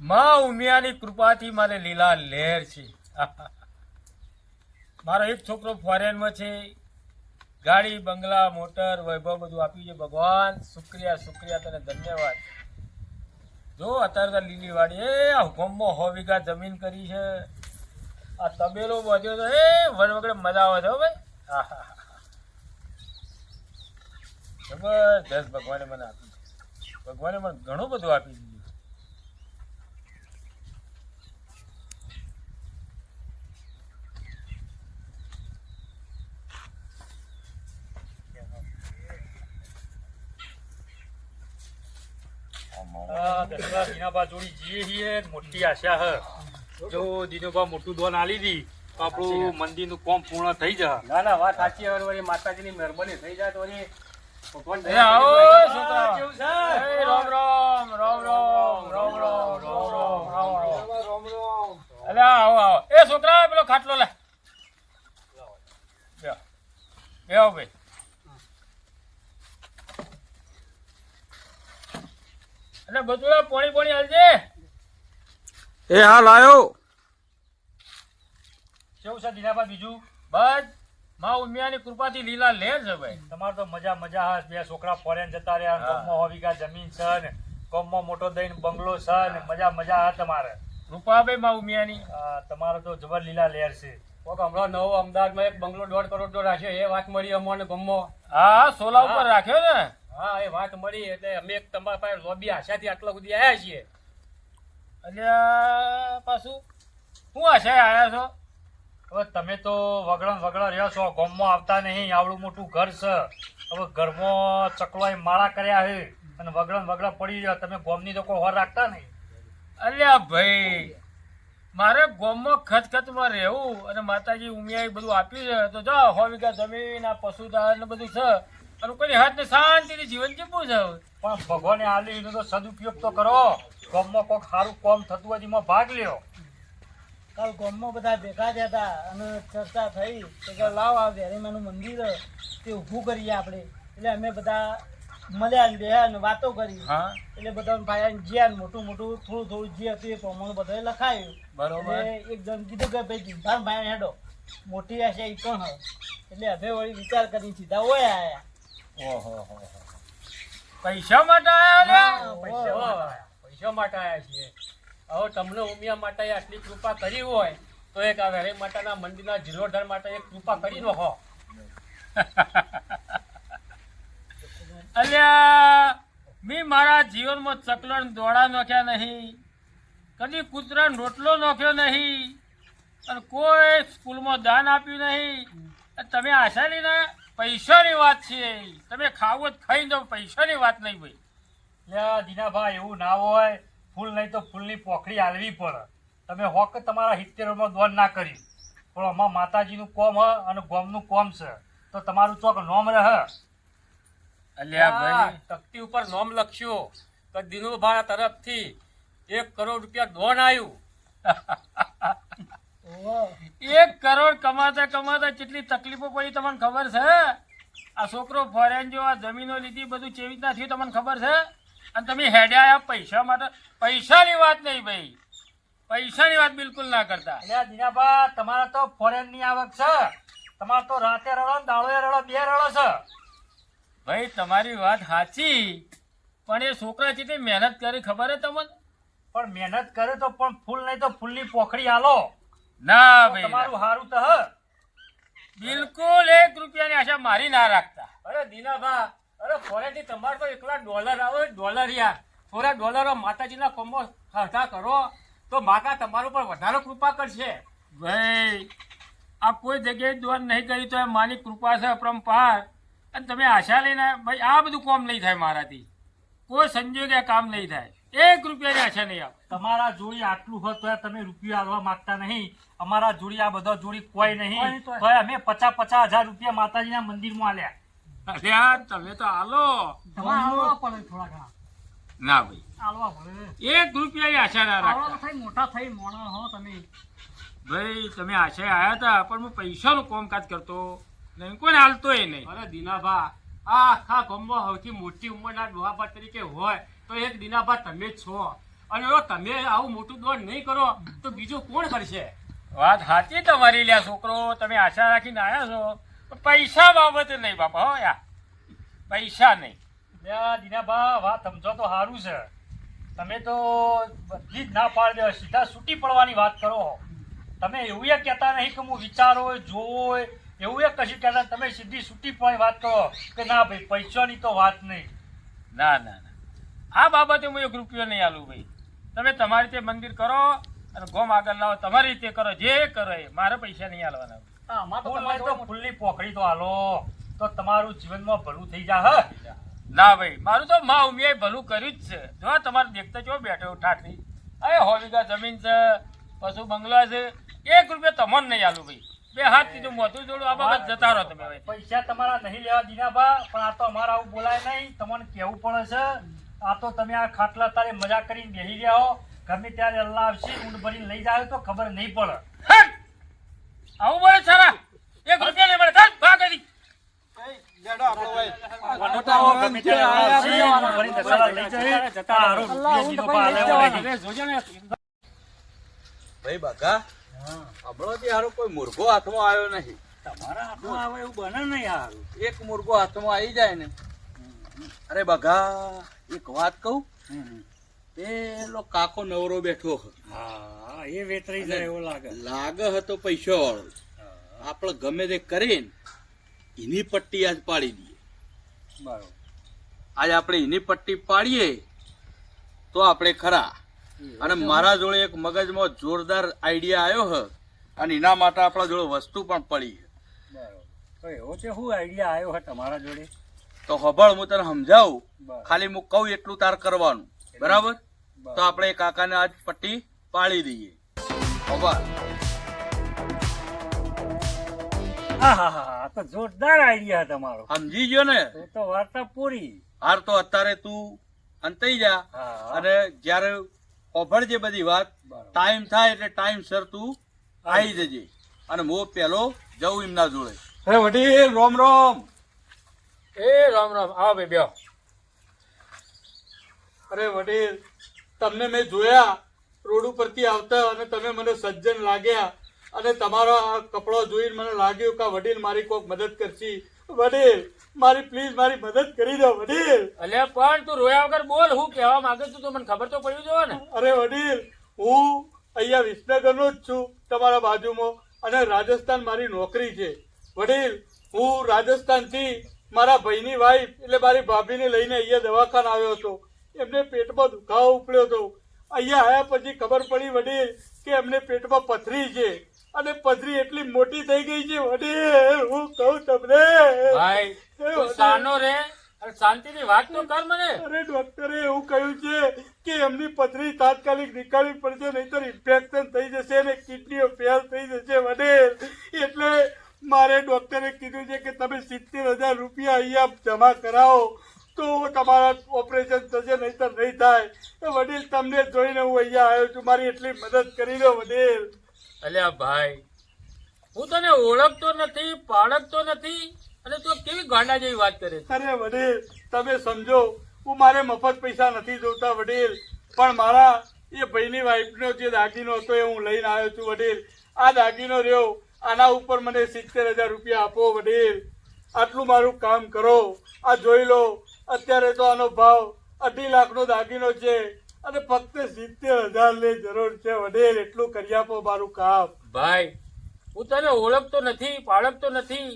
માં ઉમિયાની કૃપાથી મારે લીલા લહેર છે. મારો એક છોકરો ફોરેનમાં છે. ગાડી, બંગલા, મોટર, વૈભવ બધું આપ્યું છે. ભગવાન, શુક્રિયા શુક્રિયા તને ધન્યવાદ. જો અત્યારે તો લીલી વાડી એ આ હુકમમાં હો વીઘા જમીન કરી છે. આ તબેલો બધ્યો તો, એ વન વગડે મજા આવે છે હો ભાઈ. આહા. જબરદસ્ત ભગવાને મને આપ્યું ભગવાને મને ઘણું બધું આપી દીધું આ દસરા જોડી જીએ છીએ મોટી આશા હ. જો દિનોભા મોટું દોન આલી દી તો આપણું મંદિરનું કોમ પૂર્ણ થઈ જાય ના ના વાત સાચી હવે વળી માતાજીની મહેરબાની થઈ જાય તો વળી ભગવાન આવો છોકરા કેવું છે? રામ રામ રામ રામ રામ રામ રામ રામ રામ રામ. અલે આવો આવો. એ છોકરા પેલો ખાટલો લે. બેહો ભાઈ. અને બધું પોણી પોણી હાલજે. એ હા લાયો. કેવું છે દિનાભા બીજું? બસમાં ઉમિયાની કૃપાથી લીલા લેર છે ભાઈ તમારે તો મજા મજા હા બે છોકરા ફોરેન જતા રહ્યા હા. ગામમાં વીઘા જમીન છે ને ગામમાં મોટો દઈને બંગલો છે ને મજા મજા હા તમારે. રૂપાભાઈ માં ઉમિયાની. તમારે તો જબર લીલા લેર છે. કોક હમણાં નવો અમદાવાદમાં એક બંગલો દોઢ કરોડ નો રાખ્યો એ વાત મળી અમને ગમો હા હા સોલા ઉપર રાખ્યો ને. હા, એ વાત મળી એટલે અમે તમારા પાસે લોબી આશાથી આટલા સુધી આવ્યા છીએ. અલ્યા પાછું શું આશા આવ્યા છો? હવે તમે તો વગડણ વગડા રહ્યા છો, ગામમાં આવતા નહીં, આવડું મોટું ઘર છે. હવે ઘરમાં ચકલોએ માળા કર્યા છે અને વગડણ વગડા પડી રહ્યા, તમે ગોમની તો કોઈ હોર રાખતા નહીં. અલ્યા ભાઈ, મારે ગોમમાં ખતખતમાં રહેવું અને માતાજી ઉમિયા એ બધું આપ્યું છે. તો જો હો વીઘા જમીન, આ પશુધન બધું છે. અને કોઈ હાથને શાંતિથી જીવન જીવવું છે પણ ભગવાને આલી એનો તો સદુપયોગ તો કરો. ગામમાં કોઈક સારું કોમ થતું હોય એમાં ભાગ લ્યો. કાલ ગામમાં બધા ભેગા થયા હતા અને ચર્ચા થઈ. કે લાવ આ વેરીમાનું મંદિર તે ઊભું કરીએ આપણે. એટલે અમે બધા મળ્યા ને બેહ્યા ને વાતો કરી. હા. એટલે બધા ભાઈ જ્યાં ને મોટું મોટું થોડું થોડું જે હતું એ પ્રમાણે બધાએ લખાયું. બરોબર. એક જણ કીધું કે ભાઈ જીભાન ભાઈ હેડો. મોટી હશે એ પણ હે. એટલે હવે વળી વિચાર કરી સીધા હોય આયા. પૈસા માટે? પૈસા માટે. આવ્યા છીએ. હવે તમને ઉમિયા માટે આટલી કૃપા કરી હોય તો એક આ વેરાઈ માતાના મંદિરના જીર્ણોદ્ધાર માટે એક કૃપા કરી નાખો. અલ્યા મેં મારા જીવનમાં ચકલણ દોડા નાખ્યા નહીં. કદી કૂતરાનો રોટલો નાખ્યો નહીં. અને કોઈ સ્કૂલમાં દાન આપ્યું નહીં. તમે આશા લઈને પૈસાની વાત છે તમે ખાવું જ ખાઈ દો પૈસાની વાત નહીં ભાઈ. લ્યા દીનાભાઈ એવું ના હોય. ફૂલ નહીં તો ફૂલની પોખડી હાલવી પડે. તમે હોક તમારા હિત્તેરમાં દોન ના કરી. પણ આમાં માતાજીનું કોમ હ અને ગોમનું કોમ છે. તો તમારું ચોક નોમ રહે. અલ્યા ભાઈ. તકતી ઉપર નોમ લખ્યો. તો દિનુભાઈ તરફથી એક કરોડ રૂપિયા દોન આવ્યું. એક કરોડ કમાતા કમાતા કેટલી તકલીફો પડી તમને ખબર છે? આ છોકરો ફોરેન જો આ જમીનો લીધી બધું કેવી રીતના થયું તમને ખબર છે? અને તમે હેડ્યા આયા પૈસા માટે. પૈસાની વાત નહીં ભાઈ. પૈસાની વાત બિલકુલ ના કરતા. એટલે દીનાભા તમારે તો ફોરેનની આવક છે. તમારે તો રાતે રડો ને દાડોએ રડો બે રડો છે. ભાઈ તમારી વાત સાચી. પણ એ છોકરા કેટલી મહેનત કરી ખબર હે તમને? પણ મહેનત કરે તો પણ ફૂલ નહીં તો ફૂલની પોખડી હાલો. ના ભાઈ તમારું. હારું તો બિલકુલ એક રૂપિયાની આશા મારી ના રાખતા. અરે દીનાભા અરે ફોરેથી તમારે તો એકલા ડોલર આવે ડોલર યાર. થોડા ડોલરો માતાજીના કોમો ખર્ચા કરો તો માતા તમારું પર વધારે કૃપા કરશે. ભાઈ આ કોઈ જગ્યાએ દોર નહીં કરી તો એ માની કૃપા છે અપરંપાર અને તમે આશા લઈને ભાઈ આ બધું કામ નહીં થાય મારાથી. કોઈ સંજોગે કામ નહીં થાય. એક રૂપિયાની આશા નહીં આપ. તમારા જોડી આટલું હોત તો તમે રૂપિયા આલવા માંગતા નહીં. અમારા જોડી આ બધા જોડી કોઈ નહીં. તો- અમે પચાસ પચાસ હજાર રૂપિયા માતાજીના મંદિરમાં આલ્યા. અરે આ તમે તો હાલો આલવા પડે થોડા ઘણા ના ભાઈ. આલવા પડે. એક રૂપિયાની આશા ના આલવા થઈ મોટા થઈ મોણા હો તમે. ભાઈ તમે આશા આયા હતા પણ હું પૈસાનું કામકાજ કરતો નહીં કોને હાલતોય નહીં. અરે દીનાભા આ આખા ગામમાં સૌથી મોટી ઉંમરના ડોહાબા તરીકે હોય. તો એક દીનાભા તમે જ છો. અને જો તમે આવું મોટું દોડ નહીં કરો તો બીજું કોણ કરશે? વાત સાચી તમારી લ્યા છોકરો. તમે આશા રાખીને આવ્યા છો. પૈસા બાબતે નહીં બાપા હો યા. પૈસા નહીં. દીનાભા વાત સમજો તો સારું છે. તમે તો બધી જ ના પાડી દો સીધા છૂટી પડવાની વાત કરો તમે એવું એ કહેતા નહીં કે હું વિચારો જોવો એવું એ કશું કહેતા તમે સીધી છૂટી પડવાની વાત કરો કે ના ભાઈ પૈસાની તો વાત નહીં. ના ના ના. આ બાબતે હું એક રૂપિયો નહીં આલું ભાઈ. તમે તમારી રીતે મંદિર કરો અને ગોમ આગળ લાવો. તમારી રીતે કરો જે કરો એ. મારે પૈસા નહીં આલવાના. ફૂલની પોખડી તો હાલો તો તમારું જીવનમાં ભલું થઈ જા હ? ના ભાઈ. મારું તો મા ઉમિયા ભલું કર્યું જ છે. જો તમારે દેખતા જો બેઠો ઠાઠી અરે સો જમીન છે પશુ બંગલા છે. એક રૂપિયો તમને નહીં આલું ભાઈ. બે હાથ કીધું મોટું જોડું આ બાબત જતા રહો તમે પૈસા તમારા નહીં લેવા દીનાભા પણ આ તો અમારા આવું બોલાય નહીં. તમને કેવું પડે છે. આ તો તમે આ ખાટલા તારે મજા કરીને બેસી રહ્યા હો. ગમે ત્યારે અલ્લાહ આવશે ઊંડ ભરીને લઈ જાય તો ખબર નહીં પડે. આવું બોલે સારા એક રૂપિયા નહીં મળે. ચાલ ભાગ અહીંથી. ગમે ત્યારે અલ્લાહ આવશે, ઊંડ ભરીને દસાડા લઈ જાય. જતા રહો. તારો રૂપિયા દીધો પાલે વળે. હવે જોજો ને. ભાઈ બગા હમણાંથી હારો કોઈ મુર્ગો હાથમાં આવ્યો નહીં. તમારા હાથમાં આવે એવું બને નહીં હારું એક મુર્ગો હાથમાં આવી જાય ને અરે બગા એક વાત કહું? પેલો કાકો નવરો બેઠો હા. એ વેતરી જાય એવો લાગે. લાગે હતો પૈસો વાળો આપણે ગમે તે કરીને એની પટ્ટી આજ પાડી દઈએ. બરાબર. આજ આપણે એની પટ્ટી પાડીએ તો આપણે ખરા. અને મારા જોડે એક મગજમાં જોરદાર આઈડિયા આવ્યો હ અને એના માટે આપણા જોડે વસ્તુ પણ પડી છે બરાબર. તો એવો છે શું આઈડિયા આવ્યો હે તમારા જોડે? તો હબળ હું તને સમજાવું ખાલી હું કહું એટલું તાર કરવાનું. બરાબર? તો આપણે કાકાને આજ પટ્ટી પાડી દઈએ. હબળ. તો જોરદાર આઈડિયા તમારો. સમજી ગયો ને? તો તો વાર્તા પૂરી. હાર તો અત્યારે તું અંતઈ જા. અને જ્યારે જે બધી વાત ટાઈમ થાય એટલે ટાઈમ સર તું આવી જજે. અને હું પેલો જઉં એમના જોડે. હે વડીલ રોમ રોમ. એ રામ રામ આવો ભાઈ બ્યો અરે વડીલ તમને મેં જોયા રોડ ઉપરથી આવતા અને તમે મને સજ્જન લાગ્યા અને તમારો આ કપડો જોઈને મને લાગ્યું કે વડીલ મારી કોઈક મદદ કરશી. વડીલ મારી પ્લીઝ મારી મદદ કરી દો વડીલ. અલ્યા પણ તું રોયા વગર બોલ હું કહેવા માંગે છું તો મને ખબર તો પડી જો ને. અરે વડીલ હું અહીંયા વિસનગરનો જ છું તમારા બાજુમાં અને રાજસ્થાન મારી નોકરી છે. વડીલ હું રાજસ્થાનથી મારા ભાઈની વાઈફ એટલે મારી ભાભીને લઈને અહીંયા દવાખાના આવ્યો હતો. એમને પેટમાં દુખાવો ઉપડ્યો હતો. અહીંયા આવ્યા પછી ખબર પડી વડીલ કે એમને પેટમાં પથરી છે. અને પથરી એટલી મોટી થઈ ગઈ છે વડીલ હું કહું તમને. ભાઈ સાનો રે. શાંતિની વાત તો કર મને. અરે ડોક્ટરે એવું કહ્યું છે કે એમની પથરી તાત્કાલિક નીકાળવી પડશે નહીતર ઇન્ફેક્શન થઈ જશે અને કિડનીઓ ફેલ થઈ જશે વડીલ. એટલે મારે ડોક્ટરે કીધું છે કે તમે સિત્તેર હજાર રૂપિયા અહીંયા જમા કરાવો તો તમારા ઓપરેશન થશે નહીતર નહીં થાય. તો વડીલ તમને જોઈને હું અહીંયા આવ્યો છું મારી એટલી મદદ કરી દો વડીલ. અલ્યા ભાઈ હું તને ઓળખતો નથી પાળકતો નથી અને તું કેવી ગાંડા જેવી વાત કરે અરે વડીલ તમે સમજો હું મારે મફત પૈસા નથી જોતા વડીલ પણ મારા એ ભાઈની વાઈફનો જે દાગીનો હતો એ હું લઈને આવ્યો છું વડીલ. આ દાગીનો રહ્યો આના ઉપર મને સિત્તેર હજાર રૂપિયા આપો વડીલ. આટલું મારું કામ કરો. આ જોઈ લો અત્યારે તો આનો ભાવ અઢી લાખનો દાગીનો છે અને ફક્ત સિત્તેર હજારની જરૂર છે વડીલ. એટલું કરી આપો મારું કામ. ભાઈ હું તને ઓળખતો નથી પાળખતો નથી.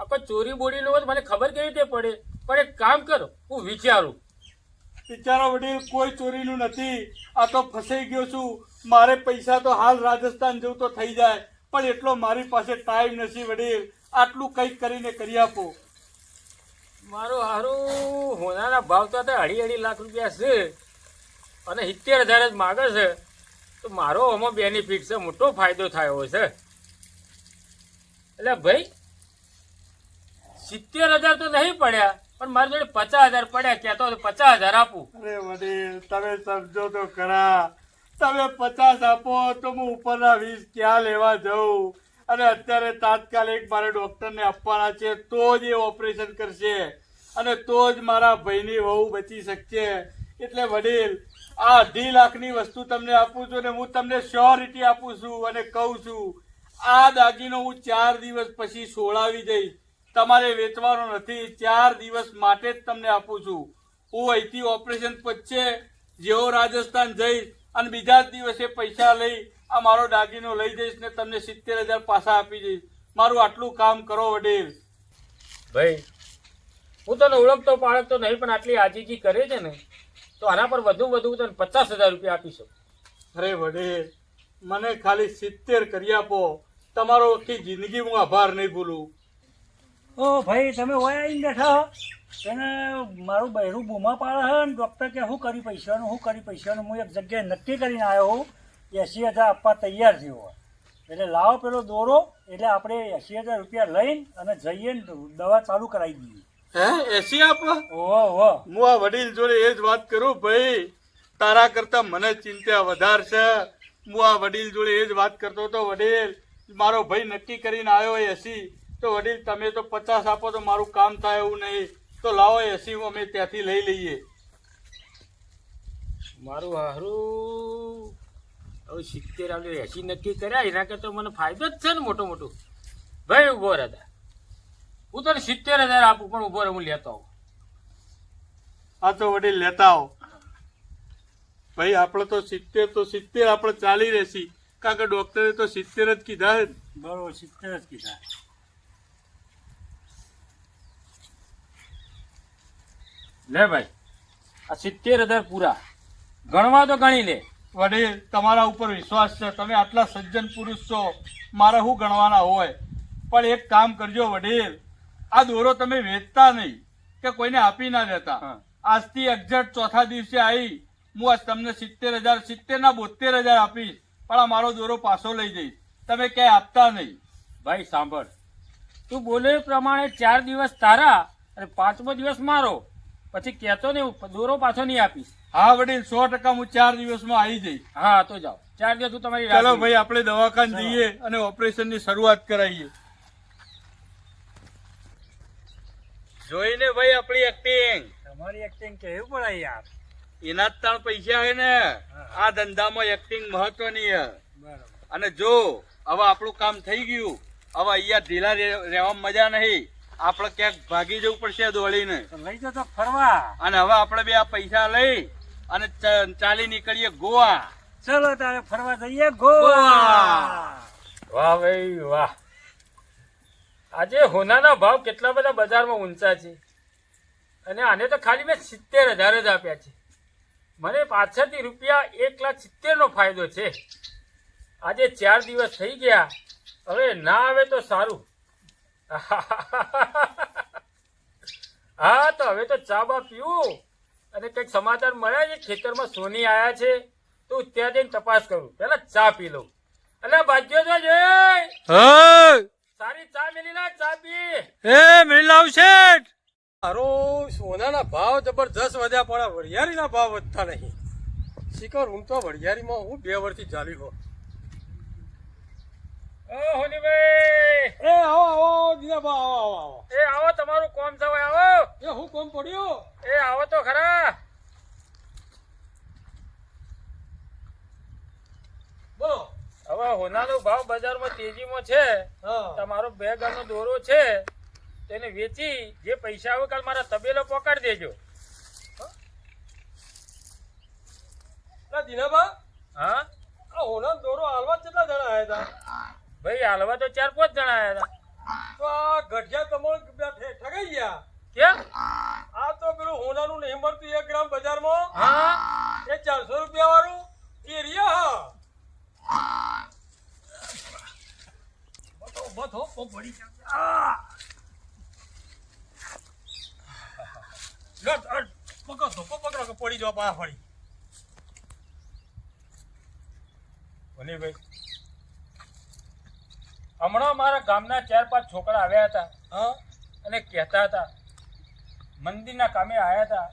આપણે ચોરી બોડી નો મને ખબર કેવી રીતે પડે? પણ એક કામ કર હું વિચારું. વિચારો વડીલ કોઈ ચોરીનું નથી. આ તો ફસાઈ ગયો છું. મારે પૈસા તો હાલ રાજસ્થાન જવું તો થઈ જાય. પણ એટલો મારી પાસે ટાઈમ નથી વડીલ. આટલું કંઈક કરીને કરી આપો. મારો હારું હોનાના ભાવ તો અઢી અઢી લાખ રૂપિયા છે અને સિત્તેર હજાર જ માગે છે. તો મારો આમાં બેનિફિટ છે મોટો ફાયદો થયો છે. એટલે ભાઈ સિત્તેર હજાર તો નહીં પડ્યા પણ મારી જોડે પચાસ હજાર પડ્યા કહેતો તો પચાસ હજાર આપું. અરે વડીલ તમે સમજો તો ખરા. તમે પચાસ આપો તો હું ઉપરના વીસ ક્યાં લેવા જઉં? અને અત્યારે તાત્કાલિક મારે ડૉક્ટરને આપવાના છે, તો જ એ ઓપરેશન કરશે. અને તો જ મારા ભાઈની વહુ બચી શકશે. એટલે વડીલ, આ અઢી લાખની વસ્તુ તમને આપું છું અને હું તમને શ્યોરિટી આપું છું અને કહું છું, આ દાગીનો હું ચાર દિવસ પછી સોળાવી જઈશ તમારે વેચવાનો નથી, ચાર દિવસ માટે જ તમને આપું છું. હું અહીંથી ઓપરેશન પચે જેવો રાજસ્થાન જઈશ અને બીજા જ દિવસે પૈસા લઈ આ મારો દાગીનો લઈ જઈશ ને તમને સિત્તેર હજાર પાછા આપી દઈશ મારું આટલું કામ કરો વડીલ. ભાઈ હું તને ઓળખતો પાળખતો નહીં પણ આટલી આજીજી કરે છે ને તો આના પર વધુ વધુ તને પચાસ હજાર રૂપિયા આપી શકું. અરે વડીલ મને ખાલી સિત્તેર કરી આપો. તમારો આખી જિંદગી હું આભાર નહીં ભૂલું. ઓ ભાઈ તમે ઓય આવીને બેઠા અને મારું બહેરું બૂમા પાડે છે ને ડૉક્ટર કે શું કરી પૈસાનું શું કરી પૈસાનું હું એક જગ્યાએ નક્કી કરીને આવ્યો હું એંસી હજાર આપવા તૈયાર થયો એટલે લાવો પેલો દોરો એટલે આપણે એંસી હજાર રૂપિયા લઈને અને જઈએ ને દવા ચાલુ કરાવી દઈએ. હે એસી આપવા ઓહો ઓહો હું આ વડીલ જોડે એ જ વાત કરું ભાઈ. તારા કરતા મને ચિંતા વધારે છે હું આ વડીલ જોડે એ જ વાત કરતો હતો વડીલ મારો ભાઈ નક્કી કરીને આવ્યો એસી તો વડીલ તમે તો પચાસ આપો તો મારું કામ થાય એવું નહીં. તો લાવો એસી અમે ત્યાંથી લઈ લઈએ. મારું હારું. હવે સિત્તેર આપણે એસી નક્કી કર્યા એના કરતા મને ફાયદો જ છે ને મોટો મોટો. ભાઈ ઊભો રહેતા હું તને સિત્તેર હજાર આપું પણ ઊભો રહે હું લેતો આવું. આ તો વડીલ લેતા આવો. ભાઈ આપણે તો સિત્તેર તો સિત્તેર આપણે ચાલી રહેશી. કારણ કે ડોક્ટરે તો સિત્તેર જ કીધા છે બરોબર સિત્તેર જ કીધા. લે ભાઈ આ સિત્તેર હજાર પૂરા. ગણવા તો ગણી લે. વડીલ તમારા ઉપર વિશ્વાસ છે. તમે આટલા સજ્જન પુરુષ છો. મારે શું ગણવાના હોય? પણ એક કામ કરજો વડીલ. આ દોરો તમે વેચતા નહીં કે કોઈને આપી ના દેતા. આજથી એક્ઝેક્ટ ચોથા દિવસે આવી હું આજ તમને સિત્તેર હજાર સિત્તેર ના બોતેર હજાર આપીશ. પણ આ મારો દોરો પાછો લઈ જઈશ. તમે ક્યાંય આપતા નહીં. ભાઈ સાંભળ. તું બોલે એ પ્રમાણે ચાર દિવસ તારા અને પાંચમો દિવસ મારો. પછી કહેતો ને દોરો પાછો નહીં આપીશ. હા વડીલ સો ટકા હું ચાર દિવસમાં આવી જઈશ. હા તો જાઓ. ચાર દિવસ હું તમારી ચલો ભાઈ આપણે દવાખાને જઈએ અને ઓપરેશનની શરૂઆત કરાવીએ. જોઈને ભાઈ આપણી એક્ટિંગ તમારી એક્ટિંગ કેવું પડે યાર? એના જ ત્રણ પૈસા હે ને આ ધંધામાં એક્ટિંગ મહત્વની છે. બરોબર. અને જો હવે આપણું કામ થઈ ગયું. હવે અહીંયા ઢીલા રહેવા રહેવામાં મજા નહીં. આપણે ક્યાંક ભાગી જવું પડશે દોડીને. લઈ જતો ફરવા. અને હવે આપણે બે આ પૈસા લઈ અને ચાલી નીકળીએ ગોવા. ચલો તારે ફરવા જઈએ ગોવા. ગોવા. વાહ ભાઈ વાહ. આજે હોનાના ભાવ કેટલા બધા બજારમાં ઊંચા છે. અને આને તો ખાલી મેં સિત્તેર હજાર જ આપ્યા છે. મને પાછળથી રૂપિયા એક લાખ સિત્તેરનો ફાયદો છે. આજે ચાર દિવસ થઈ ગયા. હવે ના આવે તો સારું. હા તો હવે તો ચા બા પીવું. અને કંઈક સમાચાર મળ્યા છે ખેતરમાં સોની આયા છે. તો ત્યાં જઈને તપાસ કરું. પેલા ચા પી લઉં. અલે ભાગ્યો તો જય સારી ચા મેલી ના ચા પી. એ મિલાવ શેઠ. મારો સોનાના ભાવ જબરજસ્ત વધ્યા પણ વરિયાળીના ભાવ વધતા નહીં. શિખર હું તો વરિયાળીમાં હું બે વર્ષથી ચાલી હો ઓ એ આવો આવો દીનાભા આવો આવો આવો. એ આવો તમારું કોમ છે આવો. એ હું કોમ પડ્યું? એ આવો તો ખરા. બોલો. હવે હોનાનો ભાવ બજારમાં તેજીમાં છે. હા. તમારો બે ગણનો દોરો છે. તેને વેચી જે પૈસા આવે કાલ મારા તબેલો પકડી દેજો. ના દીનાભા હા? આ હોના દોરો હાલવા કેટલા જણા આવ્યા હતા? ભાઈ હાલવા તો ચાર પાંચ જણા આવ્યા હતા. તો આ ગઢિયા તમારે ઠગાઈ ગયા. કેમ આ તો પેલું હોનાનું નહીં મળતું એક ગ્રામ બજારમાં. હા? એ ચારસો રૂપિયા વાળું એ રહ્યા હા. બતો બતો ઓ પડી પકડો ધોકો પકડો કે પડી જાવ પાછા ફરી. હોનીભાઈ હમણાં મારા ગામના ચાર પાંચ છોકરા આવ્યા હતા હા અને કહેતા હતા મંદિરના કામે આવ્યા હતા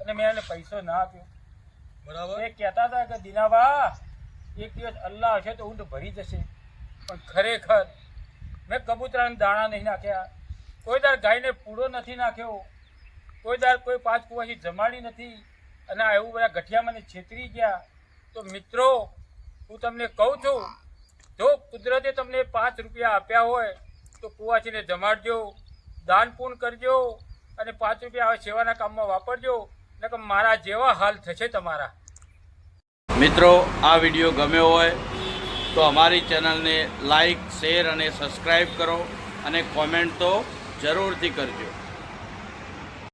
અને મેં એને પૈસો ના આપ્યો. બરાબર. એ કહેતા હતા કે દીનાબા એક દિવસ અલ્લાહ હશે તો ઊંટ ભરી જશે પણ ખરેખર મેં કબૂતરાને દાણા નહીં નાખ્યા. કોઈ દાર ગાયને પૂડો નથી નાખ્યો કોઈ દાર કોઈ પાંચ કુવાથી જમાડી નથી અને આ એવું બધા ગઠિયા મને છેતરી ગયા. તો મિત્રો હું તમને કહું છું જો કુદરતે તમને પાંચ રૂપિયા આપ્યા હોય, તો કુવાસીને જમાડજો, દાન પૂર્ણ કરજો અને પાંચ રૂપિયા હવે સેવાના કામમાં વાપરજો, નકર મારા જેવા હાલ થશે તમારા. મિત્રો, આ વીડિયો ગમ્યો હોય, તો અમારી ચેનલને લાઈક, શેર અને સબસ્ક્રાઈબ કરો અને કોમેન્ટ તો જરૂરથી કરજો.